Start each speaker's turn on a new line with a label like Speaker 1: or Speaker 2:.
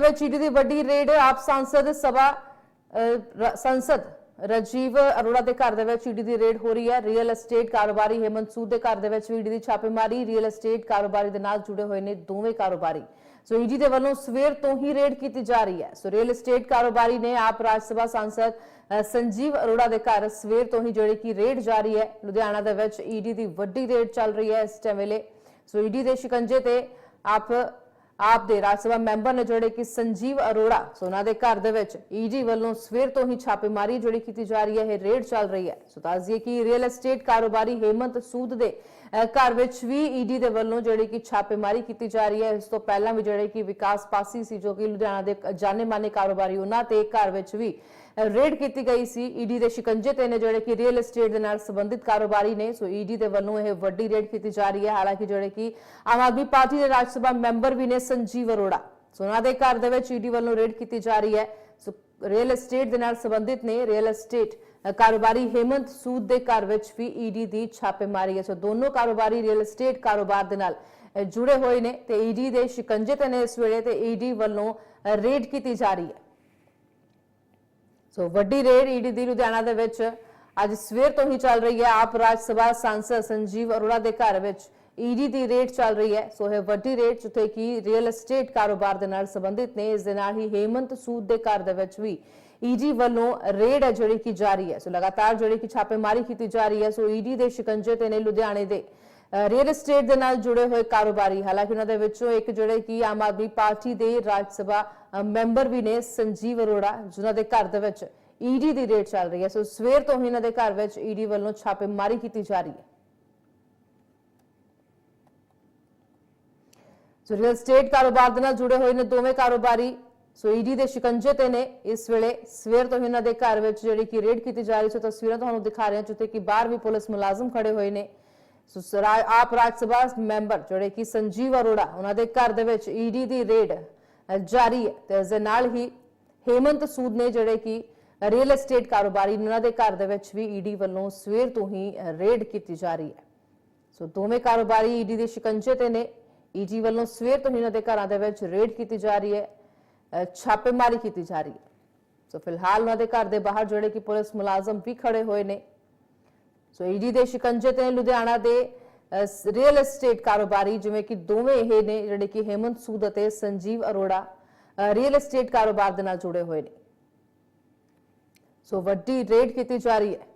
Speaker 1: ਵਿੱਚ ਈਡੀ ਦੀ ਵੱਡੀ ਰੇਡ ਆਪ ਸੰਸਦ ਸਭਾ ਸੰਸਦ ਰਾਜੀਵ ਅਰੋੜਾ ਦੇ ਘਰ ਦੇ ਵਿੱਚ ਈਡੀ ਦੀ ਰੇਡ ਹੋ ਰਹੀ ਹੈ। ਰੀਅਲ ਐਸਟੇਟ ਕਾਰੋਬਾਰੀ ਹੇਮੰਤ ਸੂਦ ਦੇ ਘਰ ਦੇ ਵਿੱਚ ਈਡੀ ਦੀ ਛਾਪੇਮਾਰੀ ਰੀਅਲ ਐਸਟੇਟ ਕਾਰੋਬਾਰੀ ਦੇ ਨਾਲ ਜੁੜੇ ਹੋਏ ਨੇ ਦੋਵੇਂ ਕਾਰੋਬਾਰੀ। ਸੋ ਈਡੀ ਦੇ ਵੱਲੋਂ ਸਵੇਰ ਤੋਂ ਹੀ ਰੇਡ ਕੀਤੀ ਜਾ ਰਹੀ ਹੈ। ਸੋ ਰੀਅਲ ਐਸਟੇਟ ਕਾਰੋਬਾਰੀ ਨੇ ਆਪ ਰਾਜ ਸਭਾ ਸਾਂਸਦ ਸੰਜੀਵ ਅਰੋੜਾ ਦੇ ਘਰ ਸਵੇਰ ਤੋਂ ਹੀ ਜਿਹੜੀ ਕਿ ਰੇਡ ਜਾਰੀ ਹੈ, ਲੁਧਿਆਣਾ ਦੇ ਵਿੱਚ ਈਡੀ ਦੀ ਵੱਡੀ ਰੇਡ ਚੱਲ ਰਹੀ ਹੈ ਇਸ ਟਾਈਮ ਵੇਲੇ। ਸੋ ਈਡੀ ਦੇ ਸ਼ਿਕੰਜੇ ਤੇ ਆਪ ਆਪ ਦੇ ਰਾਜ ਸਭਾ ਮੈਂਬਰ ਨੇ ਜਿਹੜੇ ਕਿ ਸੰਜੀਵ ਅਰੋੜਾ, ਸੋ ਦੇ ਘਰ ਦੇ ਵਿੱਚ ਈਡੀ ਵੱਲੋਂ ਸਵੇਰ ਤੋਂ ਹੀ ਛਾਪੇਮਾਰੀ ਜਿਹੜੀ ਕੀਤੀ ਜਾ ਰਹੀ ਹੈ, ਇਹ ਰੇਡ ਚੱਲ ਰਹੀ ਹੈ। ਸੋ ਦੱਸ ਕਿ ਰੀਅਲ ਐਸਟੇਟ ਕਾਰੋਬਾਰੀ ਹੇਮੰਤ ਸੂਦ ਦੇ ਘਰ ਵਿੱਚ ਵੀ ਈਡੀ ਦੇ ਵੱਲੋਂ ਜਿਹੜੀ ਕਿ ਛਾਪੇਮਾਰੀ ਕੀਤੀ ਜਾ ਰਹੀ ਹੈ। ਇਸ ਤੋਂ ਪਹਿਲਾਂ ਵੀ ਜਿਹੜੇ ਕਿ ਵਿਕਾਸ ਪਾਸੀ ਸੀ, ਜੋ ਕਿ ਲੁਧਿਆਣਾ ਦੇ ਜਾਣੇ ਮਾਨੇ ਕਾਰੋਬਾਰੀ, ਉਹਨਾਂ ਤੇ ਘਰ ਵਿੱਚ ਵੀ ਰੇਡ ਕੀਤੀ ਗਈ ਸੀ ਈਡੀ ਦੇ ਸ਼ਿਕੰਜੇ ਤੇ ਨੇ ਜਿਹੜੇ ਕਿ ਰੀਅਲ ਐਸਟੇਟ ਦੇ ਨਾਲ ਸੰਬੰਧਿਤ ਕਾਰੋਬਾਰੀ ਨੇ, ਸੋ ਈਡੀ ਦੇ ਵੱਲੋਂ ਇਹ ਵੱਡੀ ਰੇਡ ਕੀਤੀ ਜਾ ਰਹੀ ਹੈ। ਹਾਲਾਂਕਿ ਜਿਹੜੇ ਕਿ ਆਮ ਆਦਮੀ ਪਾਰਟੀ ਦੇ ਰਾਜ ਸਭਾ ਮੈਂਬਰ ਵੀ ਨੇ, ਸੰਜੀਵ ਅਰੋੜਾ। ਸੋ ਉਹਨਾਂ ਦੇ ਘਰ ਦੇ ਵਿੱਚ ਈਡੀ ਵੱਲੋਂ ਰੇਡ ਕੀਤੀ ਜਾ ਰਹੀ ਹੈ। ਸੋ ਰੀਅਲ ਐਸਟੇਟ ਦੇ ਨਾਲ ਸੰਬੰਧਿਤ ਨੇ ਰੀਅਲ ਐਸਟੇਟ ਕਾਰੋਬਾਰੀ ਹੇਮੰਤ ਸੂਦ ਦੇ ਘਰ ਵਿੱਚ ਵੀ ਈਡੀ ਦੀ ਛਾਪੇਮਾਰੀ ਹੈ। ਸੋ ਦੋਨੋਂ ਕਾਰੋਬਾਰੀ ਰੀਅਲ ਐਸਟੇਟ ਕਾਰੋਬਾਰ ਦੇ ਨਾਲ ਜੁੜੇ ਹੋਏ ਨੇ ਤੇ ਈਡੀ ਦੇ ਸ਼ਿਕੰਜੇ ਤੇ ਨੇ ਇਸ ਵੇਲੇ ਤੇ ਈਡੀ ਵੱਲੋਂ ਰੇਡ ਕੀਤੀ ਜਾ ਰਹੀ ਹੈ। ਸੋ ਵੱਡੀ ਰੇਡ ਈਡੀ ਦੀ ਲੁਧਿਆਣਾ ਦੇ ਵਿੱਚ ਅੱਜ ਸਵੇਰ ਤੋਂ ਹੀ ਚੱਲ ਰਹੀ ਹੈ। ਆਪ ਰਾਜ ਸਭਾ ਸੰਸਦ ਸੰਜੀਵ ਅਰੋੜਾ ਦੇ ਘਰ ਵਿੱਚ ਈਡੀ ਦੀ ਰੇਡ ਚੱਲ ਰਹੀ ਹੈ। ਸੋ, ਇਹ ਵੱਡੀ ਰੇਡ ਜਿੱਥੇ ਕਿ ਰੀਅਲ ਐਸਟੇਟ ਕਾਰੋਬਾਰ ਦੇ ਨਾਲ ਸੰਬੰਧਿਤ ਨੇ, ਇਸ ਦੇ ਨਾਲ ਹੀ ਹੇਮੰਤ ਸੂਦ ਦੇ ਘਰ ਦੇ ਵਿੱਚ ਵੀ ਈਡੀ ਵੱਲੋਂ ਰੇਡ ਹੈ ਜਿਹੜੀ ਕਿ ਜਾਰੀ ਹੈ। ਸੋ, ਲਗਾਤਾਰ ਜਿਹੜੀ ਕਿ ਛਾਪੇਮਾਰੀ ਕੀਤੀ ਜਾ ਰਹੀ ਹੈ। ਸੋ ਈਡੀ ਦੇ ਸ਼ਿਕੰਜੇ ਤੇ ਨੇ ਲੁਧਿਆਣੇ ਦੇ। ਰੀਅਲ ਐਸਟੇਟ ਦੇ ਨਾਲ ਜੁੜੇ ਹੋਏ ਕਾਰੋਬਾਰੀ, ਹਾਲਾਂਕਿ ਉਹਨਾਂ ਦੇ ਵਿੱਚੋਂ ਇੱਕ ਜਿਹੜੇ ਕਿ ਆਮ ਆਦਮੀ ਪਾਰਟੀ ਦੇ ਰਾਜ ਸਭਾ ਮੈਂਬਰ ਵੀ ਨੇ, ਸੰਜੀਵ ਅਰੋੜਾ, ਜਿਨ੍ਹਾਂ ਦੇ ਘਰ ਦੇ ਵਿੱਚ ਈਡੀ ਦੀ ਰੇਡ ਚੱਲ ਰਹੀ ਹੈ। ਸੋ ਸਵੇਰ ਤੋਂ ਹੀ ਇਹਨਾਂ ਦੇ ਘਰ ਵਿੱਚ ਈਡੀ ਵੱਲੋਂ ਛਾਪੇਮਾਰੀ ਕੀਤੀ ਜਾ ਰਹੀ ਹੈ। ਸੋ ਰੀਅਲ ਐਸਟੇਟ ਕਾਰੋਬਾਰ ਦੇ ਨਾਲ ਜੁੜੇ ਹੋਏ ਨੇ ਦੋਵੇਂ ਕਾਰੋਬਾਰੀ। ਸੋ ਈਡੀ ਦੇ ਸ਼ਿਕੰਜੇ ਤੇ ਨੇ ਇਸ ਵੇਲੇ। ਸਵੇਰ ਤੋਂ ਹੀ ਇਹਨਾਂ ਦੇ ਘਰ ਵਿੱਚ ਜਿਹੜੀ ਕਿ ਰੇਡ ਕੀਤੀ ਜਾ ਰਹੀ ਸੋ ਤਸਵੀਰਾਂ ਤੁਹਾਨੂੰ ਦਿਖਾ ਰਹੇ ਹਾਂ, ਜਿੱਥੇ ਕਿ ਬਾਹਰ ਵੀ ਪੁਲਿਸ ਮੁਲਾਜ਼ਮ ਖੜੇ ਹੋਏ ਨੇ। ਸੋ ਸਰਾ- ਆਪ ਰਾਜ ਸਭਾ ਮੈਂਬਰ ਜਿਹੜੇ ਕਿ ਸੰਜੀਵ ਅਰੋੜਾ, ਉਹਨਾਂ ਦੇ ਘਰ ਦੇ ਵਿੱਚ ਈਡੀ ਦੀ ਰੇਡ ਜਾਰੀ ਹੈ ਤੇ ਇਸ ਦੇ ਨਾਲ ਹੀ ਹੇਮੰਤ ਸੂਦ ਨੇ ਜਿਹੜੇ ਕਿ ਰੀਅਲ ਐਸਟੇਟ ਕਾਰੋਬਾਰੀ ਉਹਨਾਂ ਦੇ ਘਰ ਦੇ ਵਿੱਚ ਵੀ ਈਡੀ ਵੱਲੋਂ ਸਵੇਰ ਤੋਂ ਹੀ ਰੇਡ ਕੀਤੀ ਜਾ ਰਹੀ ਹੈ। ਸੋ ਦੋਵੇਂ ਕਾਰੋਬਾਰੀ ਈਡੀ ਦੇ ਸ਼ਿਕੰਜੇ ਤੇ ਨੇ। ਈਡੀ ਵੱਲੋਂ ਸਵੇਰ ਤੋਂ ਹੀ ਉਹਨਾਂ ਦੇ ਘਰਾਂ ਦੇ ਵਿੱਚ ਰੇਡ ਕੀਤੀ ਜਾ ਰਹੀ ਹੈ ਛਾਪੇਮਾਰੀ ਕੀਤੀ ਜਾ ਰਹੀ ਹੈ। ਸੋ ਫਿਲਹਾਲ ਉਹਨਾਂ ਦੇ ਘਰ ਦੇ ਬਾਹਰ ਜਿਹੜੇ ਕਿ ਪੁਲਿਸ ਮੁਲਾਜ਼ਮ ਵੀ ਖੜੇ ਹੋਏ ਨੇ। ਸੋ ਈਡੀ ਦੇ ਸ਼ਿਕੰਜੇ ਤੇ ਲੁਧਿਆਣਾ ਦੇ ਰੀਅਲ ਐਸਟੇਟ ਕਾਰੋਬਾਰੀ ਜਿਵੇਂ ਕਿ ਦੋਵੇਂ ਇਹ ਨੇ, ਜਿਹੜੇ ਕਿ ਹੇਮੰਤ ਸੂਦ ਅਤੇ ਸੰਜੀਵ ਅਰੋੜਾ ਰੀਅਲ ਐਸਟੇਟ ਕਾਰੋਬਾਰ ਦੇ ਨਾਲ ਜੁੜੇ ਹੋਏ ਨੇ। ਸੋ ਵੱਡੀ ਰੇਡ ਕੀਤੀ ਜਾ ਰਹੀ ਹੈ।